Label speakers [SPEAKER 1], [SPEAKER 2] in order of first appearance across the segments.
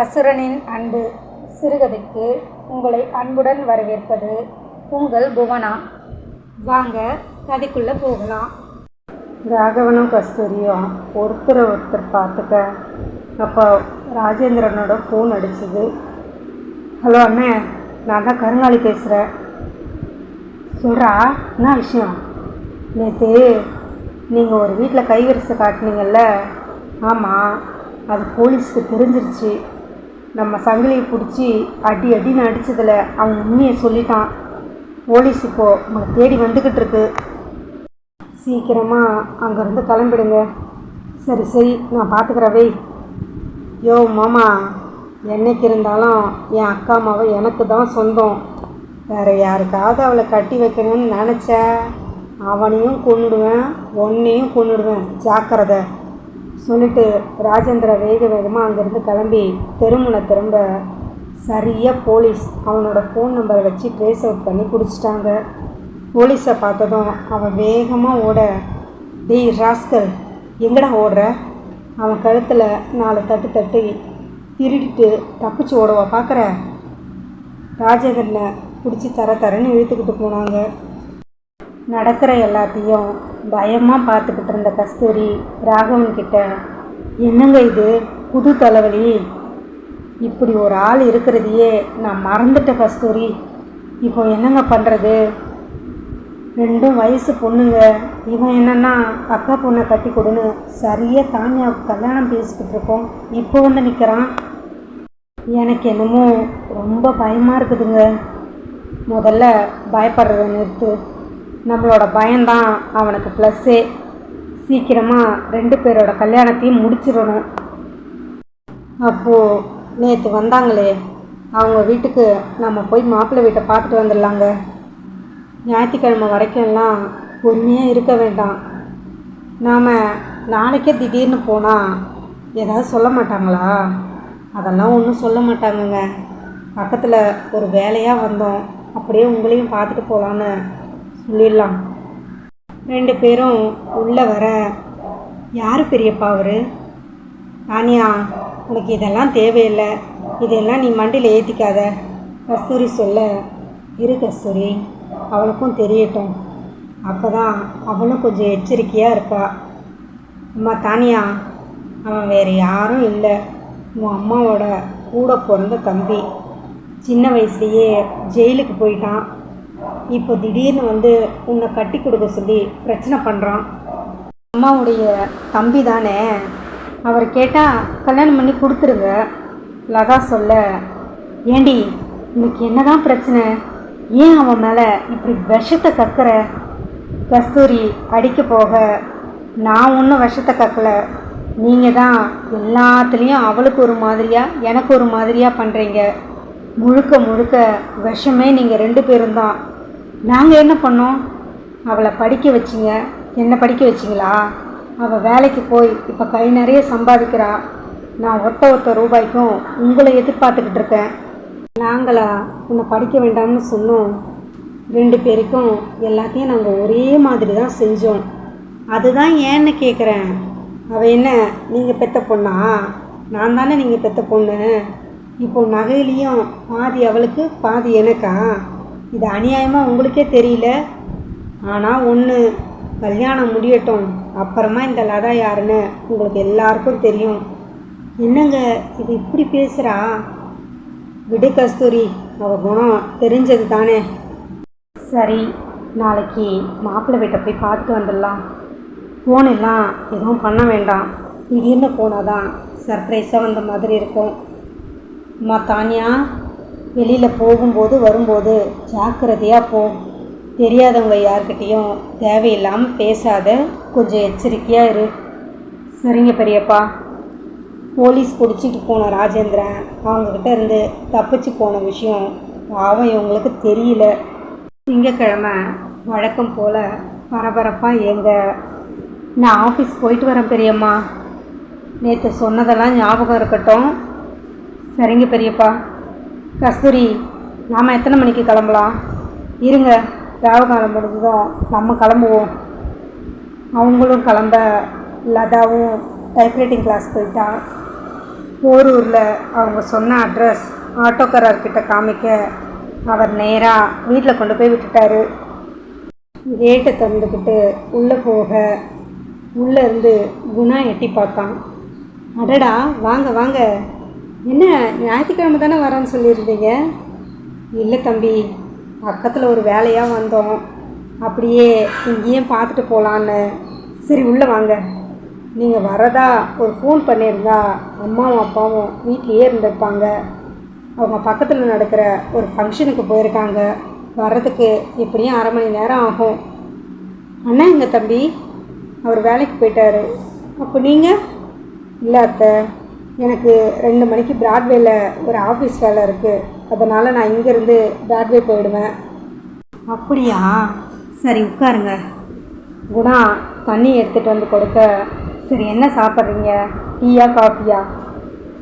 [SPEAKER 1] அசுரனின் அன்பு சிறுகதைக்கு உங்களை அன்புடன் வரவேற்பது உங்கள் புவனா. வாங்க கதைக்குள்ளே போகலாம். ராகவனும் கஸ்தூரியும் ஒருத்தரை ஒருத்தர் பார்த்துக்க. அப்போ ராஜேந்திரனோட ஃபோன் அடிச்சுது. ஹலோ அண்ணே நான் தான் கருங்காலி பேசுகிறேன் சொல்கிறா என்ன விஷயம்? நேற்று நீங்கள் ஒரு வீட்டில் கைவரிசை காட்டினீங்கல்ல. ஆமாம் அது போலீஸ்க்கு தெரிஞ்சிருச்சு. நம்ம சங்கிலியை பிடிச்சி அடி அடின்னு அடிச்சதில் அவன் உண்மையை சொல்லிட்டான். போலீஸ் இப்போது உங்களை தேடி வந்துக்கிட்டு இருக்கு. சீக்கிரமாக அங்கேருந்து கிளம்பிடுங்க. சரி சரி நான் பார்த்துக்கிறேன் வை. யோ மாமா என்னைக்கு இருந்தாலும் என் அக்கா அம்மாவை எனக்கு தான் சொந்தம். வேறு யாருக்காவது அவளை கட்டி வைக்கணும்னு நினச்ச அவனையும் கொண்டுடுவேன் உன்னையும் கொன்னுடுவேன். ஜாக்கிரதை. சொல்லிட்டு ராஜேந்திர வேக வேகமாக அங்கேருந்து கிளம்பி தெருமுனை திரும்ப சரியாக போலீஸ் அவனோட ஃபோன் நம்பரை வச்சு ட்ரேஸ் அவுட் பண்ணி பிடிச்சிட்டாங்க. போலீஸை பார்த்ததும் அவன் வேகமாக ஓட டேய் ராஸ்கல் எங்கடா ஓடுற? அவன் கழுத்தில் நாலு தட்டு தட்டி திருடிட்டு தப்பிச்சு ஓடவா பார்க்குற ராஜேந்திரனை பிடிச்சி தர தரன்னு இழுத்துக்கிட்டு போனாங்க. நடக்கிற எல்லாத்தையும் பயமாக பார்த்துக்கிட்டு இருந்த கஸ்தூரி ராகவன் கிட்ட என்னங்க இது? புது தலைவலி. இப்படி ஒரு ஆள் இருக்கிறதையே நான் மறந்துட்ட கஸ்தூரி. இப்போ என்னங்க பண்ணுறது ரெண்டும் வயசு பொண்ணுங்க. இவன் என்னென்னா அக்கா பொண்ணை கட்டி கொடுன்னு சரியாக தானியாவுக்கு கல்யாணம் பேசிக்கிட்டு இருக்கோம். இப்போ வந்து நிற்கிறான் எனக்கு என்னமோ ரொம்ப பயமாக இருக்குதுங்க. முதல்ல பயப்படுறத நிறுத்து. நம்மளோட பயம்தான். அவனுக்கு ப்ளஸ்ஸே சீக்கிரமாக ரெண்டு பேரோட கல்யாணத்தையும் முடிச்சிடணும். அப்போது நேற்று வந்தாங்களே. அவங்க வீட்டுக்கு நம்ம போய் மாப்பிள்ளை வீட்டை பார்த்துட்டு வந்துடலாங்க. ஞாயிற்றுக்கிழமை வரைக்கும்லாம் பொறுமையாக இருக்க வேண்டாம். நாம் நாளைக்கே திடீர்னு போனால் ஏதாவது சொல்ல மாட்டாங்களா? அதெல்லாம் ஒன்றும் சொல்ல மாட்டாங்கங்க. பக்கத்தில் ஒரு வேலையாக வந்தோம். அப்படியே உங்களையும் பார்த்துட்டு போகலான்னு சொல்லிடலாம். ரெண்டு பேரும் உள்ளே வர யார் பெரியப்பா அவர்? தானியா உனக்கு இதெல்லாம் தேவையில்லை. இதெல்லாம் நீ மண்டியில் ஏற்றிக்காத கஸ்தூரி சொல்ல. இரு கஸ்தூரி அவளுக்கும் தெரியட்டும். அப்போ தான் அவளும் கொஞ்சம் எச்சரிக்கையாக இருப்பா. அம்மா தானியா அவன் வேறு யாரும் இல்லை. உன் அம்மாவோட கூட பிறந்த தம்பி. சின்ன வயசுலேயே ஜெயிலுக்கு போயிட்டான். இப்போ திடீர்னு வந்து உன்னை கட்டி கொடுக்க சொல்லி பிரச்சனை பண்ணுறான் அம்மாவுடைய தம்பி தானே. அவர் கேட்டால் கல்யாணம் பண்ணி கொடுத்துருங்க. லதா சொல்ல ஏண்டி உனக்கு என்னதான் பிரச்சனை? ஏன் அவன் மேலே இப்படி விஷத்தை கக்குற? கஸ்தூரி அடிக்க போக. நான் ஒன்றும் விஷத்தை கக்கலை. நீங்கள் தான் எல்லாத்துலேயும் அவளுக்கு ஒரு மாதிரியாக எனக்கு ஒரு மாதிரியாக பண்ணுறீங்க முழுக்க முழுக்க விஷமே நீங்கள் ரெண்டு பேரும் தான். நாங்கள் என்ன பண்ணோம்? அவளை படிக்க வச்சிங்க. என்ன படிக்க வச்சிங்களா? அவள் வேலைக்கு போய் இப்போ கை நிறைய சம்பாதிக்கிறா. நான் ஒத்த ஒத்த ரூபாய்க்கும் உங்களை எதிர்பார்த்துக்கிட்டு இருக்கேன். நாங்களா உன்னை படிக்க வேண்டாம்னு சொன்னோம். ரெண்டு பேருக்கும் எல்லாத்தையும் நாங்கள் ஒரே மாதிரி தான் செஞ்சோம். அதுதான் ஏன்னு கேட்குறேன் அவள் என்ன நீங்கள் பெத்த பொண்ணா? நான் தானே நீங்கள் பெத்த பொண்ணு? இப்போ நகையிலையும் பாதி அவளுக்கு பாதி எனக்கா? இது அநியாயமாக உங்களுக்கே தெரியல? ஆனால் ஒன்று கல்யாணம் முடியட்டும். அப்புறமா இந்த லதா யாருன்னு உங்களுக்கு எல்லாருக்கும் தெரியும். என்னங்க இது இப்படி பேசுகிறா விடு கஸ்தூரி அவள் குணம் தெரிஞ்சது தானே. சரி நாளைக்கு மாப்பிள்ளை வீட்டை போய் பார்த்துட்டு வந்துடலாம். ஃபோன் எல்லாம் எதுவும் பண்ண வேண்டாம். திடீர்னு போனால் தான் சர்ப்ரைஸாக வந்த மாதிரி இருக்கும். அம்மா தானியா வெளியில் போகும்போது வரும்போது ஜாக்கிரதையாக போ. தெரியாதவங்க யார்கிட்டேயும் தேவையில்லாமல் பேசாத கொஞ்சம் எச்சரிக்கையாக இரு. சரிங்க பெரியப்பா. போலீஸ் பிடிச்சிட்டு போன ராஜேந்திரன் அவங்கக்கிட்ட இருந்து தப்பிச்சு போன விஷயம் பாவம் இவங்களுக்கு தெரியல. திங்கக்கிழமை வழக்கம் போல் பரபரப்பாக எங்க நான் ஆஃபீஸ் போயிட்டு வரேன் பெரியம்மா. நேற்று சொன்னதெல்லாம் ஞாபகம் இருக்கட்டும். சரிங்க பெரியப்பா. கஸ்தூரி நாம் எத்தனை மணிக்கு கிளம்பலாம்? இருங்க ராவு காலம் முடிஞ்சதும் நம்ம கிளம்புவோம். அவங்களும் கிளம்ப லதாவும் டைப்ரைட்டிங் கிளாஸ் போயிட்டா போரூரில் அவங்க சொன்ன அட்ரஸ் ஆட்டோக்காரர்கிட்ட காமிக்க அவர் நேராக வீட்டில் கொண்டு போய் விட்டுட்டாரு. கேட்டை திறந்துக்கிட்டு உள்ளே போக உள்ளே இருந்து குணா எட்டி பார்த்தான். அடடா வாங்க வாங்க. என்ன ஞாயிற்றுக்கிழமை தானே வரேன்னு சொல்லியிருந்தீங்க? இல்லை தம்பி பக்கத்தில் ஒரு வேலையாக வந்தோம். அப்படியே இங்கேயே பார்த்துட்டு போகலான்னு சரி உள்ளே வாங்க. நீங்கள் வரதா ஒரு ஃபோன் பண்ணியிருந்தா அம்மாவும் அப்பாவும் வீட்லேயே இருந்திருப்பாங்க. அவங்க பக்கத்தில் நடக்கிற ஒரு ஃபங்க்ஷனுக்கு போயிருக்காங்க. வர்றதுக்கு எப்படியும் அரை மணி நேரம் ஆகும். அண்ணா எங்கள் தம்பி? அவர் வேலைக்கு போயிட்டாரு. அப்போ நீங்கள் இல்லை அத்தை. எனக்கு ரெண்டு மணிக்கு பிராட்வேல ஒரு ஆஃபீஸ் வேலை இருக்குது அதனால் நான் இங்கேருந்து பிராட்வே போயிடுவேன். அப்படியா? சரி உட்காருங்க. குணா தண்ணி எடுத்துகிட்டு வந்து கொடுக்க. சரி என்ன சாப்பிட்றீங்க? டீயா காஃபியா?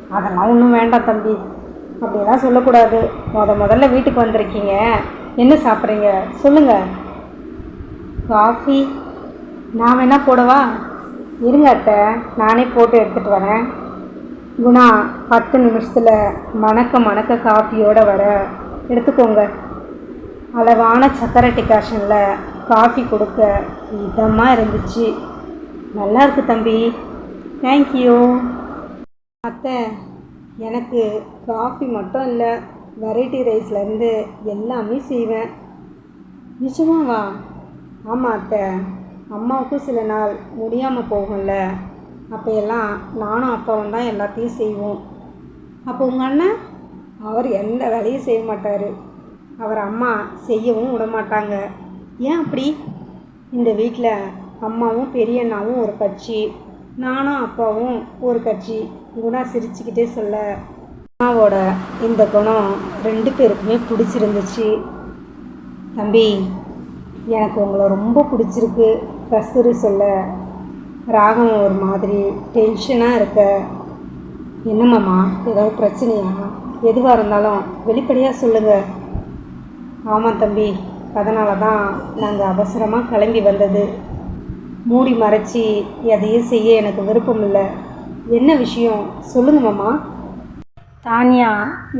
[SPEAKER 1] அதெல்லாம் ஒன்றும் வேண்டாம் தம்பி. அப்படியெல்லாம் சொல்லக்கூடாது. முத முதல்ல வீட்டுக்கு வந்திருக்கீங்க. என்ன சாப்பிட்றீங்க? சொல்லுங்கள் காஃபி. நான் வேணா போடவா? இருங்க அத்தை. நானே போட்டு எடுத்துகிட்டு வரேன். குணா பத்து நிமிஷத்தில் மணக்க மணக்க காஃபியோடு வர. எடுத்துக்கோங்க. அளவான சக்கரை டிகாஷனில் காஃபி கொடுக்க இதமாக இருந்துச்சு. நல்லா இருக்குது தம்பி. தேங்க்யூ அத்தை எனக்கு காஃபி மட்டும் இல்லை வெரைட்டி ரைஸ்லேருந்து எல்லாமே செய்வேன். நிஜமாவா? ஆமாம் அத்தை. அம்மாவுக்கும் சில நாள் முடியாமல் போகும்ல. அப்போ எல்லாம் நானும் அப்பாவும் தான் எல்லாத்தையும் செய்வோம். அப்போ உங்கள் அண்ணன்? அவர் எந்த வேலையும் செய்ய மாட்டார். அவர் அம்மா செய்யவும் விட மாட்டாங்க. ஏன் அப்படி? இந்த வீட்டில் அம்மாவும் பெரிய அண்ணாவும் ஒரு கட்சி நானும் அப்பாவும் ஒரு கட்சி. குணா சிரிச்சுக்கிட்டே சொல்ல அம்மாவோட இந்த குணம் ரெண்டு பேருக்குமே பிடிச்சிருந்துச்சு. தம்பி எனக்கு உங்களை ரொம்ப பிடிச்சிருக்கு. கஸ்தூரி சொல்ல ராகம் ஒரு மாதிரி டென்ஷனாக இருக்க. என்னம்மாம்மா ஏதாவது பிரச்சனையா? எதுவாக இருந்தாலும் வெளிப்படையாக சொல்லுங்கள் ஆமாம் தம்பி அதனால தான் நாங்கள் அவசரமாக கிளம்பி வந்தது. மூடி மறைச்சி எதையும் செய்ய எனக்கு விருப்பம் இல்லை. என்ன விஷயம்? சொல்லுங்கம்மா தானியா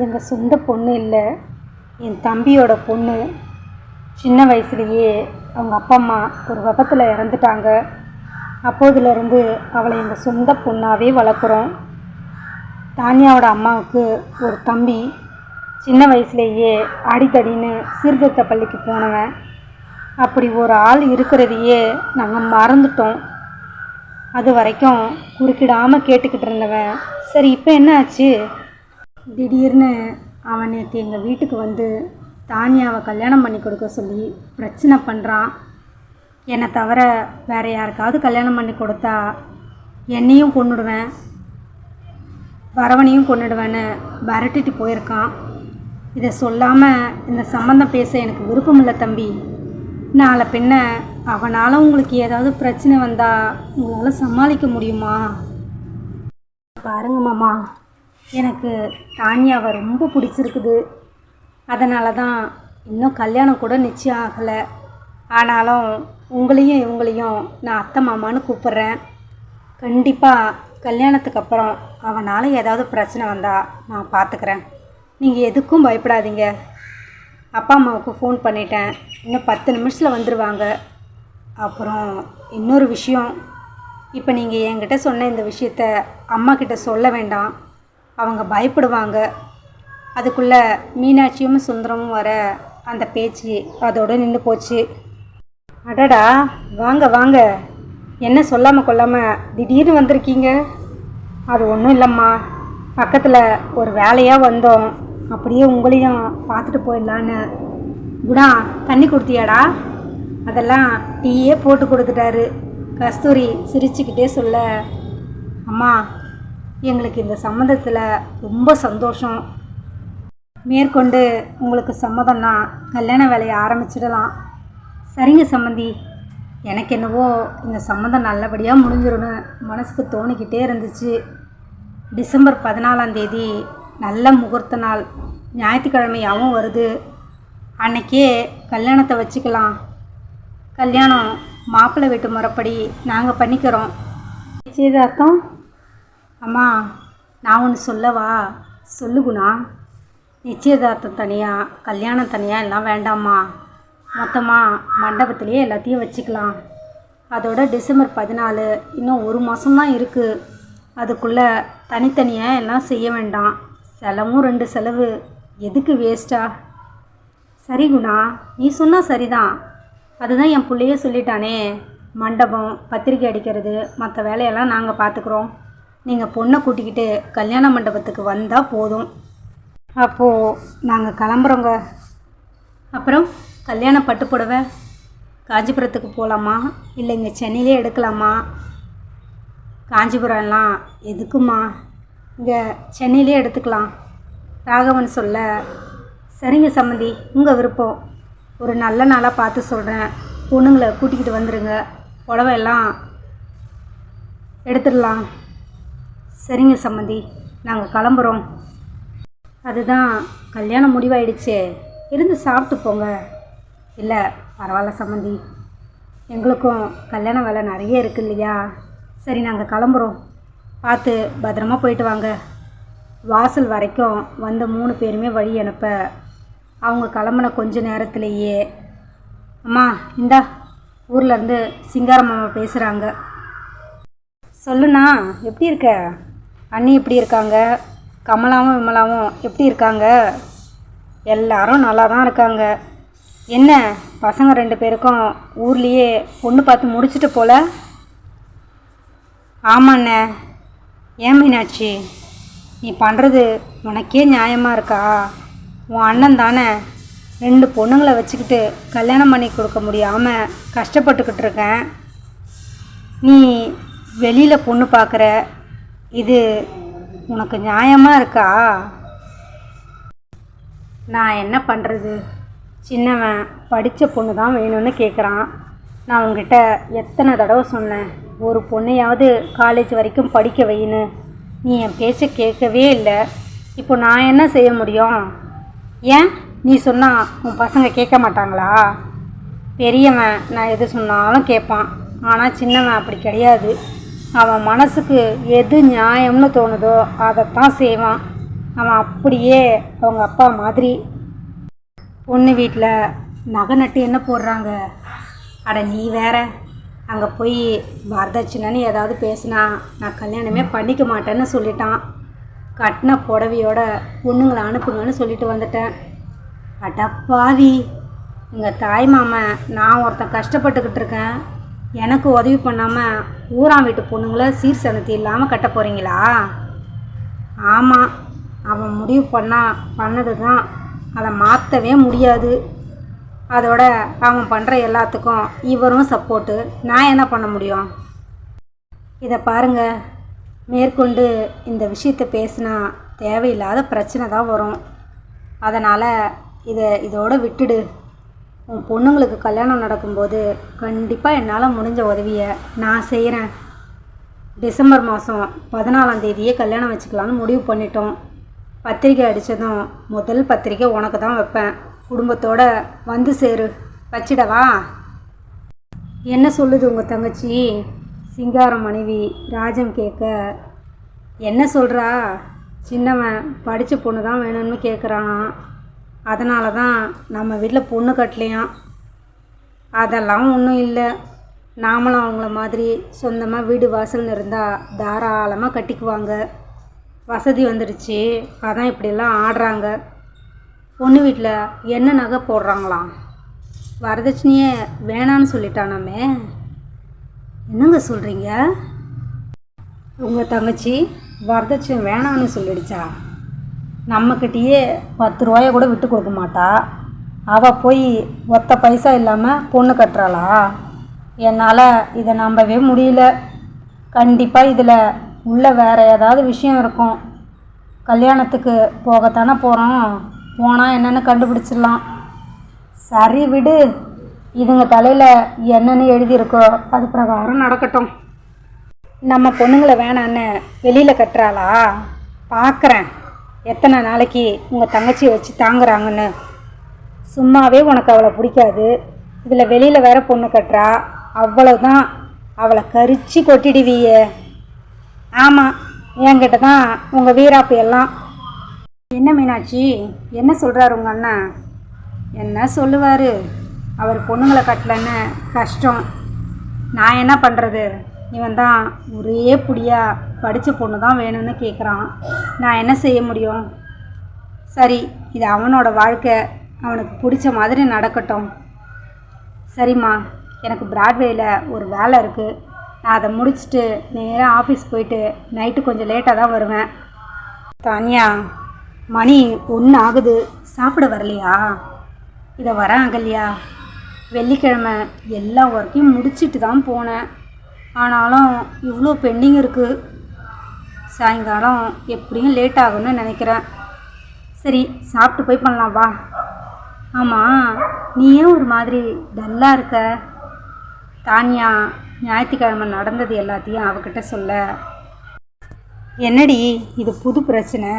[SPEAKER 1] எங்கள் சொந்த பொண்ணு இல்லை. என் தம்பியோட பொண்ணு. சின்ன வயசுலேயே அவங்க அப்பா அம்மா ஒரு விபத்தில் இறந்துட்டாங்க. அப்போதுலேருந்து அவளை எங்கள் சொந்த பொண்ணாகவே வளர்க்குறோம். தானியாவோட அம்மாவுக்கு ஒரு தம்பி. சின்ன வயசுலேயே அடிக்கடின்னு சீர்திருத்த பள்ளிக்கு போனவன். அப்படி ஒரு ஆள் இருக்கிறதையே நாங்கள் மறந்துட்டோம். அது வரைக்கும் குறுக்கிடாமல் கேட்டுக்கிட்டு இருந்தவன். சரி இப்போ என்ன ஆச்சு? திடீர்னு அவன் நேற்று எங்கள் வீட்டுக்கு வந்து தானியாவை கல்யாணம் பண்ணி கொடுக்க சொல்லி பிரச்சனை பண்ணுறான் என்னை தவிர வேறு யாருக்காவது கல்யாணம் பண்ணி கொடுத்தா என்னையும் கொன்னுடுவேன். வரவனையும் கொன்னுடுவேன்னு விரட்டிட்டு போயிருக்கான். இதை சொல்லாமல் இந்த சம்மந்தம் பேச எனக்கு விருப்பம் இல்லை தம்பி. நாளை பின்ன அவனால் உங்களுக்கு ஏதாவது பிரச்சனை வந்தால் உங்களால் சமாளிக்க முடியுமா? பாருங்க மாமா எனக்கு தானியாவை ரொம்ப பிடிச்சிருக்குது. அதனால தான் இன்னும் கல்யாணம் கூட நிச்சயம் ஆகலை. ஆனாலும் உங்களையும் இவங்களையும் நான் அத்தை மாமான்னு கூப்பிட்றேன். கண்டிப்பாக கல்யாணத்துக்கு அப்புறம் அவனால் ஏதாவது பிரச்சனை வந்தால் நான் பார்த்துக்கிறேன் நீங்கள் எதுக்கும் பயப்படாதீங்க. அப்பா அம்மாவுக்கு ஃபோன் பண்ணிட்டேன். இன்னும் பத்து நிமிஷத்தில் வந்துடுவாங்க அப்புறம் இன்னொரு விஷயம். இப்போ நீங்கள் என்கிட்ட சொன்ன இந்த விஷயத்த அம்மா கிட்ட சொல்ல வேண்டாம். அவங்க பயப்படுவாங்க. அதுக்குள்ளே மீனாட்சியும் சுந்தரமும் வர அந்த பேச்சு அதோடு நின்று போச்சு. அடடா வாங்க வாங்க. என்ன சொல்லாமல் கொள்ளாமல் திடீர்னு வந்திருக்கீங்க? அது ஒன்றும் இல்லைம்மா. பக்கத்தில் ஒரு வேலையாக வந்தோம். அப்படியே உங்களையும் பார்த்துட்டு போயிடலான்னு. குணா தண்ணி கொடுத்தியாடா? அதெல்லாம் டீயே போட்டு கொடுத்துட்டாரு. கஸ்தூரி சிரிச்சுக்கிட்டே சொல்ல அம்மா எங்களுக்கு இந்த சம்மந்தத்தில் ரொம்ப சந்தோஷம். மேற்கொண்டு உங்களுக்கு சம்மதம்னா கல்யாண வேலையை ஆரம்பிச்சிடலாம். சரிங்க சம்மந்தி எனக்கு என்னவோ இந்த சம்மந்தம் நல்லபடியாக முடிஞ்சிரும்னு மனசுக்கு தோணிக்கிட்டே இருந்துச்சு. டிசம்பர் பதினாலாம் தேதி நல்ல முகூர்த்த நாள். ஞாயிற்றுக்கிழமையாகவும் வருது. அன்னைக்கே கல்யாணத்தை வச்சுக்கலாம். கல்யாணம் மாப்பிள்ளை வீட்டு முறைப்படி நாங்கள் பண்ணிக்கிறோம். நிச்சயதார்த்தம்? அம்மா நான் ஒன்று சொல்லவா? சொல்லு குணா. நிச்சயதார்த்தம் தனியாக கல்யாணம் தனியாக எல்லாம் வேண்டாம்மா. மொத்தமாக மண்டபத்திலேயே எல்லாத்தையும் வச்சுக்கலாம். அதோட டிசம்பர் பதினாலு இன்னும் ஒரு மாதம்தான் இருக்குது அதுக்குள்ளே தனித்தனியாக எல்லாம் செய்ய வேண்டாம். செலவும் ரெண்டு செலவு. எதுக்கு வேஸ்ட்டா சரி குணா நீ சொன்னால் சரிதான். அதுதான் என் பிள்ளையே சொல்லிட்டானே. மண்டபம் பத்திரிக்கை அடிக்கிறது மற்ற வேலையெல்லாம் நாங்கள் பார்த்துக்குறோம் நீங்கள் பொண்ணை கூட்டிக்கிட்டு கல்யாண மண்டபத்துக்கு வந்தால் போதும். அப்போது நாங்கள் கிளம்புறோங்க. அப்புறம்? கல்யாண பட்டு புடவை காஞ்சிபுரத்துக்கு போகலாமா இல்லை இங்கே சென்னையிலே எடுக்கலாமா? காஞ்சிபுரம்லாம் எதுக்குமா? இங்கே சென்னையிலே எடுத்துக்கலாம். ராகவன் சொல்ல சரிங்க சம்மந்தி உங்கள் விருப்பம். ஒரு நல்ல நாளாக பார்த்து சொல்கிறேன் பொண்ணுங்களை கூட்டிக்கிட்டு வந்துடுங்க புடவையெல்லாம் எடுத்துடலாம். சரிங்க சம்மந்தி நாங்கள் கிளம்புறோம். அதுதான் கல்யாணம் முடிவாயிடுச்சே. இருந்து சாப்பிட்டு போங்க. இல்லை பரவாயில்ல சம்மந்தி. எங்களுக்கும் கல்யாண வேலை நிறைய இருக்கு இல்லையா? சரி நாங்கள் கிளம்புறோம். பார்த்து பத்திரமா போயிட்டு வாங்க. வாசல் வரைக்கும் வந்த மூணு பேருமே வழி அனுப்ப அவங்க கிளம்புன கொஞ்ச நேரத்திலேயே அம்மா இந்தா ஊர்லேருந்து சிங்காரம் மாமா பேசுகிறாங்க சொல்லுண்ணா எப்படி இருக்க? அண்ணி எப்படி இருக்காங்க? கமலாவும் விமலாவும் எப்படி இருக்காங்க? எல்லாரும் நல்லா தான் இருக்காங்க. என்ன? பசங்க ரெண்டு பேருக்கும் ஊர்லேயே பொண்ணு பார்த்து முடிச்சிட்டு போல? ஆமாண்ணே. ஏன் மீனாட்சி? நீ பண்ணுறது உனக்கே நியாயமாக இருக்கா? உன் அண்ணன் தானே ரெண்டு பொண்ணுங்களை வச்சுக்கிட்டு கல்யாணம் பண்ணி கொடுக்க முடியாமல் கஷ்டப்பட்டுக்கிட்டு இருக்கேன். நீ வெளியில் பொண்ணு பார்க்குற இது உனக்கு நியாயமாக இருக்கா? நான் என்ன பண்ணுறது சின்னவன் படித்த பொண்ணு தான் வேணும்னு கேட்குறான் நான் உங்ககிட்ட எத்தனை தடவை சொன்னேன் ஒரு பொண்ணையாவது காலேஜ் வரைக்கும் படிக்க வைன்னு. நீ என் பேச்சை கேட்கவே இல்லை. இப்போ நான் என்ன செய்ய முடியும்? ஏன்? நீ சொன்னால் உன் பசங்க கேட்க மாட்டாங்களா? பெரியவன் நான் எது சொன்னாலும் கேட்பான். ஆனால் சின்னவன் அப்படி கிடையாது. அவன் மனசுக்கு எது நியாயம்னு தோணுதோ அதைத்தான் செய்வான். அவன் அப்படியே அவங்க அப்பா மாதிரி பொண்ணு வீட்டில் நகை நட்டு என்ன போடுறாங்க? அட நீ வேற. அங்கே போய் வரதட்சணைன்னு ஏதாவது பேசினா நான் கல்யாணமே பண்ணிக்க மாட்டேன்னு சொல்லிட்டான். கட்டின புடவையோட பொண்ணுங்களை அனுப்புங்கன்னு சொல்லிட்டு வந்துட்டேன். அடப்பாவி எங்கள் தாய் மாமன் நான் ஒருத்தன் கஷ்டப்பட்டுக்கிட்டு இருக்கேன். எனக்கு உதவி பண்ணாமல் ஊரான் வீட்டு பொண்ணுங்களை சீர் சனத்தி இல்லாமல் கட்ட போகிறீங்களா ஆமாம் அவன் முடிவு பண்ணா பண்ணது தான் அதை மாற்றவே முடியாது. அதோட அவன் பண்ணுற எல்லாத்துக்கும் இவரும் சப்போர்ட்டு நான் என்ன பண்ண முடியும்? இதை பாருங்கள் மேற்கொண்டு இந்த விஷயத்தை பேசினா தேவையில்லாத பிரச்சனை தான் வரும். அதனால் இதை இதோட விட்டுடு. உன் பொண்ணுங்களுக்கு கல்யாணம் நடக்கும்போது கண்டிப்பாக என்னால் முடிஞ்ச உதவியை நான் செய்கிறேன் டிசம்பர் மாதம் பதினாலாம் தேதியே கல்யாணம் வச்சுக்கலான்னு முடிவு பண்ணிட்டோம். பத்திரிக்கை அடித்ததும் முதல் பத்திரிக்கை உனக்கு தான் வைப்பேன். குடும்பத்தோட வந்து சேரு. வச்சிடவா? என்ன சொல்லுது உங்கள் தங்கச்சி? சிங்காரம் மனைவி ராஜம் கேட்க. என்ன சொல்கிறா சின்னவன் படித்த பொண்ணு தான் வேணும்னு கேட்குறானா அதனால தான் நம்ம வீட்டில் பொண்ணு கட்டலையாம். அதெல்லாம் ஒன்றும் இல்லை. நாமளும் அவங்கள மாதிரி சொந்தமாக வீடு வாசல்னு இருந்தால் தாராளமாக கட்டிக்குவாங்க. வசதி வந்துடுச்சு. அதான் இப்படியெல்லாம் ஆடுறாங்க. பொண்ணு வீட்டில் என்ன நகை போடுறாங்களாம்? வரதட்சணையே வேணான்னு சொல்லிட்டானாமே. என்னங்க சொல்கிறீங்க உங்கள் தங்கச்சி வரதட்சணை வேணான்னு சொல்லிடுச்சா? நம்மக்கிட்டேயே பத்து ரூபாய கூட விட்டு கொடுக்க மாட்டா. அவள் போய் ஒத்த பைசா இல்லாமல் பொண்ணு கட்டுறாளா? என்னால் இதை நம்பவே முடியல. கண்டிப்பாக இதில் உள்ளே வேறு ஏதாவது விஷயம் இருக்கும். கல்யாணத்துக்கு போகத்தானே போகிறோம் போனால் என்னென்னு கண்டுபிடிச்சிடலாம். சரி விடு. இதுங்க தலையில் என்னென்னு எழுதியிருக்கோ. அது பிரகாரம் நடக்கட்டும். நம்ம பொண்ணுங்களை வேணான்னு வெளியில் கட்டுறாளா? பார்க்குறேன் எத்தனை நாளைக்கு உங்கள் தங்கச்சியை வச்சு தாங்குறாங்கன்னு. சும்மாவே உனக்கு அவளை பிடிக்காது. இதில் வெளியில் வேற பொண்ணு கட்டுறா. அவ்வளோதான் அவளை கரிச்சு கொட்டிடுவியே. ஆமாம் என்கிட்ட தான் உங்கள் வீராப்பு எல்லாம். என்ன மீனாட்சி என்ன சொல்கிறாரு உங்கள் அண்ணன் என்ன சொல்லுவார்? அவர் பொண்ணுங்களை கட்டலன்னு கஷ்டம். நான் என்ன பண்ணுறது இவன் தான் ஒரே புடியாக படித்த பொண்ணு தான் வேணும்னு கேட்குறான் நான் என்ன செய்ய முடியும்? சரி இது அவனோட வாழ்க்கை. அவனுக்கு பிடிச்ச மாதிரி நடக்கட்டும். சரிம்மா எனக்கு பிராட்வேயில் ஒரு வேலை இருக்குது நான் அதை முடிச்சுட்டு நேராக ஆஃபீஸ் போயிட்டு நைட்டு கொஞ்சம் லேட்டாக தான் வருவேன். தானியா மணி ஒன்று ஆகுது. சாப்பிட வரலையா? இதை வர அகல்யா. வெள்ளிக்கிழமை எல்லா ஒர்க்கையும் முடிச்சிட்டு தான் போனேன். ஆனாலும் இவ்வளோ பெண்டிங் இருக்குது சாயங்காலம் எப்படியும் லேட் ஆகும்னு நினைக்கிறேன். சரி சாப்பிட்டு போய் பண்ணலாம் வா. ஆமாம் நீ ஏன் ஒரு மாதிரி டல்லாக இருக்க? தானியா ஞாயிற்றுக்கிழமை நடந்தது எல்லாத்தையும் அவகிட்ட சொல்ல. என்னடி இது புது பிரச்சனை.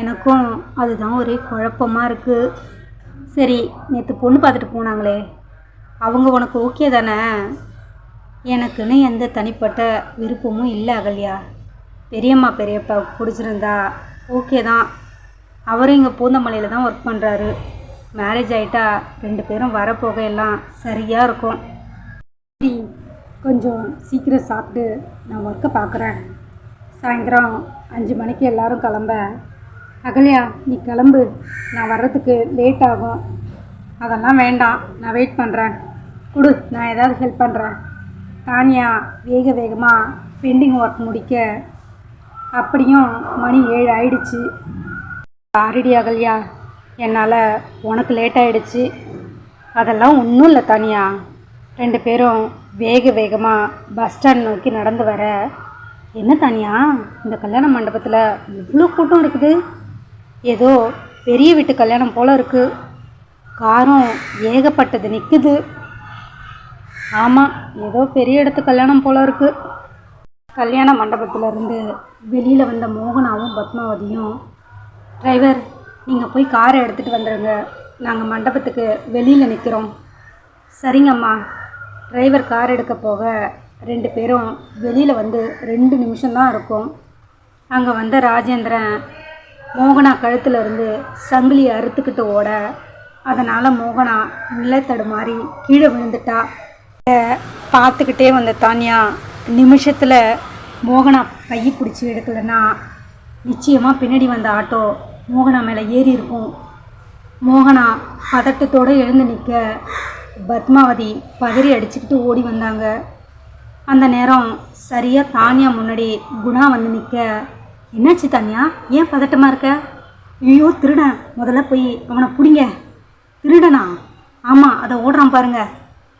[SPEAKER 1] எனக்கும் அதுதான் ஒரே குழப்பமாக இருக்குது சரி நேற்று பொண்ணு பார்த்துட்டு போனாங்களே. அவங்க உனக்கு ஓகே தானே? எனக்குன்னு எந்த தனிப்பட்ட விருப்பமும் இல்லை அகல்யா. பெரியம்மா பெரியப்பா பிடிச்சிருந்தா ஓகே தான். அவரும் இங்கே பூந்தமல்லியில் தான் ஒர்க் பண்ணுறாரு மேரேஜ் ஆகிட்டா ரெண்டு பேரும் வரப்போக எல்லாம் சரியாக இருக்கும். சரி கொஞ்சம் சீக்கிரம் சாப்பிட்டு நான் ஒர்க்கை பார்க்குறேன். சாயந்தரம் அஞ்சு மணிக்கு எல்லோரும் கிளம்ப. அகல்யா நீ கிளம்பு. நான் வர்றதுக்கு லேட் ஆகும். அதெல்லாம் வேண்டாம். நான் வெயிட் பண்ணுறேன் கொடு நான் ஏதாவது ஹெல்ப் பண்ணுறேன் தானியா வேக வேகமாக பெண்டிங் ஒர்க் முடிக்க. அப்படியும் மணி ஏழு ஆயிடுச்சு. ஆரடி அகல்யா என்னால் உனக்கு லேட் ஆகிடுச்சு அதெல்லாம் ஒன்றும் இல்லை தானியா. ரெண்டு பேரும் வேக வேகமாக பஸ் ஸ்டாண்ட் நோக்கி நடந்து வர. என்ன தானியா? இந்த கல்யாண மண்டபத்தில் இவ்வளோ கூட்டம் இருக்குது. ஏதோ பெரிய வீட்டு கல்யாணம் போல் இருக்குது காரும் ஏகப்பட்டது நிற்குது ஆமாம் ஏதோ பெரிய இடத்து கல்யாணம் போல் இருக்குது கல்யாண மண்டபத்திலேருந்து வெளியில் வந்த மோகனாவும் பத்மாவதியும் டிரைவர் நீங்கள் போய் காரை எடுத்துகிட்டு வந்துடுங்க நாங்கள் மண்டபத்துக்கு வெளியில் நிற்கிறோம் சரிங்கம்மா. டிரைவர் கார் எடுக்க போக ரெண்டு பேரும் வெளியில் வந்து ரெண்டு நிமிஷம்தான் இருக்கும். அங்கே வந்த ராஜேந்திரன் மோகனா கழுத்தில் இருந்து சங்கிலியை அறுத்துக்கிட்டு ஓட அதனால் மோகனா நிலத்தடுமாறி கீழே விழுந்துட்டா. பார்த்துக்கிட்டே வந்த தானியா நிமிஷத்தில் மோகனா கையை பிடிச்சி எடுக்கலைன்னா நிச்சயமாக பின்னாடி வந்த ஆட்டோ மோகனா மேலே ஏறி இருக்கும். மோகனா பதட்டத்தோடு எழுந்து நிற்க பத்மாவதி பதறி அடிச்சுக்கிட்டு ஓடி வந்தாங்க. அந்த நேரம் சரியாக தானியா முன்னாடி குணா வந்து நிற்க என்னாச்சு தானியா? ஏன் பதட்டமாக இருக்க? ஐயோ திருடன். முதல்ல போய் அவனை பிடிங்க. திருடனா? ஆமாம் அதை ஓடுறான் பாருங்க.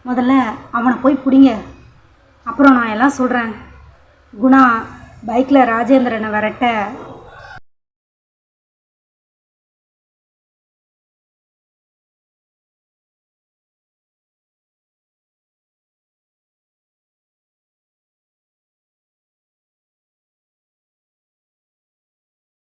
[SPEAKER 1] முதல்ல அவனை போய் பிடிங்க. அப்புறம் நான் எல்லாம் சொல்கிறேன் குணா பைக்கில் ராஜேந்திரனை விரட்ட